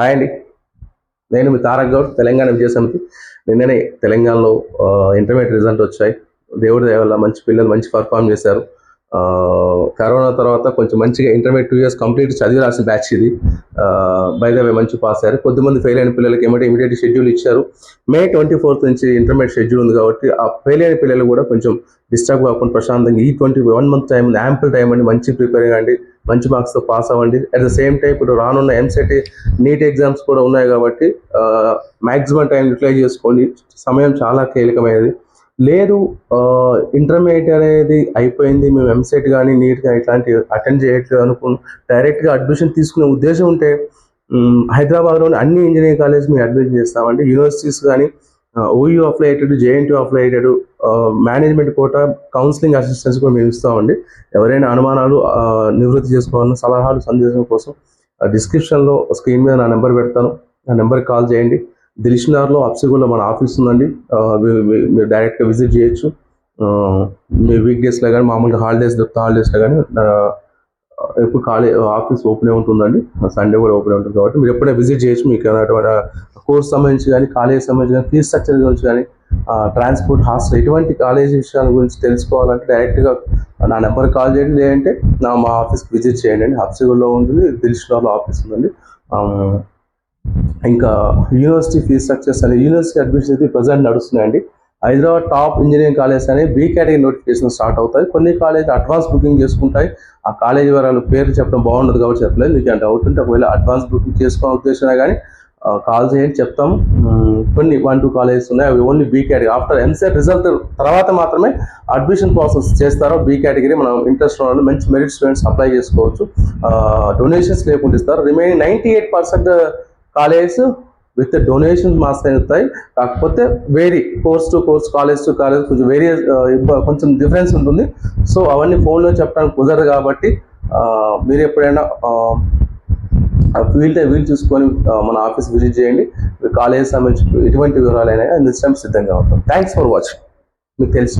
Hi అండి. నేను మీ తారక్ గౌడ్ తెలంగాణ విజయ సమితి. నిన్ననే తెలంగాణలో ఇంటర్మీడియట్ రిజల్ట్ వచ్చాయి. దేవుడి దేవల్ల మంచి పిల్లలు మంచి పర్ఫామ్ చేశారు. కరోనా తర్వాత కొంచెం మంచిగా ఇంటర్మీడియట్ టూ ఇయర్స్ కంప్లీట్ చదివి రాసిన బ్యాచ్ ఇది. బై ద మంచి పాస్ అయ్యారు. కొద్దిమంది ఫెయిల్ అయిన పిల్లలకి ఏమంటే ఇమీడియట్ షెడ్యూల్ ఇచ్చారు. మే ట్వంటీ ఫోర్త్ నుంచి ఇంటర్మీడియట్ షెడ్యూల్ ఉంది కాబట్టి ఆ ఫెయిల్ అయిన పిల్లలు కూడా కొంచెం డిస్టర్బ్ కాకుండా ప్రశాంతంగా ఈ twenty one month time ample time అండి మంచి ప్రిపేర్ కాండి మంచి మార్క్స్తో పాస్ అవ్వండి. అట్ ద సేమ్ టైం ఇప్పుడు రానున్న ఎంసెట్ నీట్ ఎగ్జామ్స్ కూడా ఉన్నాయి కాబట్టి మ్యాక్సిమం టైం యూటిలైజ్ చేసుకోండి. సమయం చాలా కీలకమైనది. లేదు ఇంటర్మీడియట్ అనేది అయిపోయింది. మేము ఎంసెట్ కానీ నీట్ కానీ ఇట్లాంటి అటెండ్ చేయట్లేదు అనుకుని డైరెక్ట్గా అడ్మిషన్ తీసుకునే ఉద్దేశం ఉంటే హైదరాబాద్లోని అన్ని ఇంజనీరింగ్ కాలేజ్ మేము అడ్మిషన్ చేస్తామండి. యూనివర్సిటీస్ కానీ ఓయూ అప్లై అయ్యేటట్టు జేఎన్టీ అప్లై అయ్యేటట్టు మేనేజ్మెంట్ కోట కౌన్సిలింగ్ అసిస్టెన్స్ కూడా మేము ఇస్తామండి ఎవరైనా అనుమానాలు నివృత్తి చేసుకోవాలన్న సలహాలు సందేశం కోసం డిస్క్రిప్షన్లో స్క్రీన్ మీద నా నెంబర్ పెడతాను. ఆ నెంబర్కి కాల్ చేయండి. దిల్షినార్లో అప్సిగూలో మన ఆఫీస్ ఉందండి. మీ- మీరు డైరెక్ట్గా విజిట్ చేయొచ్చు. మీ వీక్ డేస్లో కానీ మామూలుగా హాలిడేస్ దొరికితే హాలిడేస్లో కానీ ఎప్పుడు ఖాళీ ఆఫీస్ ఓపెన్ ఉంటుందండి. సండే కూడా ఓపెన్ ఉంటుంది కాబట్టి మీరు ఎప్పుడైనా విజిట్ చేయొచ్చు. మీకు ఏమైనా కోర్స్ సంబంధించి కానీ కాలేజ్ సంబంధించి కానీ ఫీజ్ స్ట్రక్చర్ గురించి కానీ ట్రాన్స్పోర్ట్ హాస్టల్ ఎటువంటి కాలేజ్ విషయాల గురించి తెలుసుకోవాలంటే డైరెక్ట్గా నా నెంబర్ కాల్ చేయండి. లేదంటే నా మా ఆఫీస్కి విజిట్ చేయండి అండి. హబ్సిగూడలో ఉంటుంది దిల్షునార్లో ఆఫీస్ ఉందండి. ఇంకా యూనివర్సిటీ ఫీజ్ స్ట్రక్చర్స్ అనే యూనివర్సిటీ అడ్మిషన్స్ అయితే ప్రజెంట్ నడుస్తున్నాయండి. హైదరాబాద్ టాప్ ఇంజనీరింగ్ కాలేజ్ అనే బీ కేటగిరీ నోటిఫికేషన్ స్టార్ట్ అవుతాయి. కొన్ని కాలేజ్ అడ్వాన్స్ బుకింగ్ చేసుకుంటాయి. ఆ కాలేజ్ వివరాలు పేరు చెప్పడం బాగుండదు కాబట్టి చెప్పలేదు. మీకు అంటే డౌట్ ఉంటే ఒకవేళ అడ్వాన్స్ బుకింగ్ చేసుకునే ఉద్దేశమే కానీ కాల్ చేయండి చెప్తాం. కొన్ని వన్ టూ కాలేజెస్ ఉన్నాయి. అవి only B category. After EAMCET result తర్వాత మాత్రమే అడ్మిషన్ ప్రాసెస్ చేస్తారో బీ కేటగిరీ మనం ఇంట్రెస్ట్ ఉన్న వాళ్ళు మంచి మెరిట్ స్టూడెంట్స్ అప్లై చేసుకోవచ్చు. డొనేషన్స్ లేకుండా ఇస్తారు. Remaining ninety eight percent colleges with donations మాత్రమే అవుతాయి కాకపోతే vary course to course college to college కొంచెం వేరే కొంచెం డిఫరెన్స్ ఉంటుంది. సో అవన్నీ ఫోన్లో చెప్పడానికి కుదరదు కాబట్టి మీరు ఎప్పుడైనా వీల్ వీలు చూసుకొని మన ఆఫీస్ విజిట్ చేయండి. కాలేజ్ సంబంధించి ఎటువంటి వివరాలైనా అందించడం సిద్ధంగా ఉంటాం. థ్యాంక్స్ ఫర్ వాచింగ్ మీకు తెలుసు.